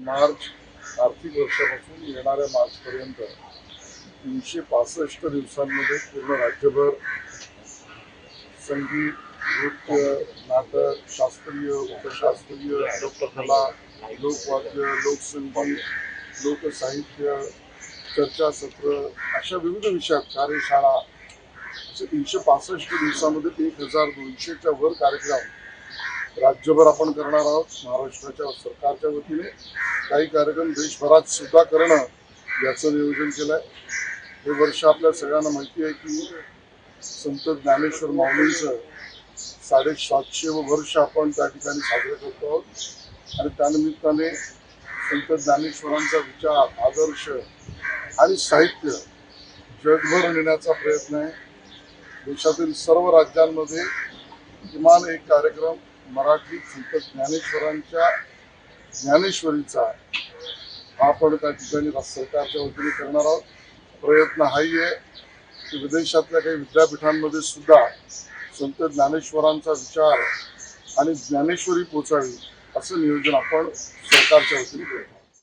मार्च आर्थिक वर्षापासून येणाऱ्या मार्चपर्यंत तीनशे पासष्ट दिवसांमध्ये पूर्ण राज्यभर संगीत नृत्य नाटक शास्त्रीय उपशास्त्रीय लोककला लोकवाद्य लोकसंगीत लोकसाहित्य चर्चासत्र अशा विविध विषयात कार्यशाळा असे तीनशे पासष्ट दिवसामध्ये एक हजार दोनशेच्या वर कार्यक्रम राज्यभर आपण करणार आहोत. महाराष्ट्राच्या सरकारच्या वतीने काही कार्यक्रम देशभरात सुद्धा करणं याचं नियोजन केलं आहे हे वर्ष आपल्या सगळ्यांना माहिती आहे की संत ज्ञानेश्वर माऊलींचं साडेसातशे वर्ष आपण त्या ठिकाणी साजरं करतो आहोत. आणि त्यानिमित्ताने संत ज्ञानेश्वरांचा विचार आदर्श आणि साहित्य जगभर नेण्याचा प्रयत्न आहे. देशातील सर्व राज्यांमध्ये किमान एक कार्यक्रम मराठीत संत ज्ञानेश्वरांच्या ज्ञानेश्वरीचा हा आपण त्या ठिकाणी सरकारच्या वतीने करणार आहोत. प्रयत्न हाही आहे की विदेशातल्या काही विद्यापीठांमध्ये सुद्धा संत ज्ञानेश्वरांचा विचार आणि ज्ञानेश्वरी पोचावी असं नियोजन आपण सरकारच्या वतीने करतो.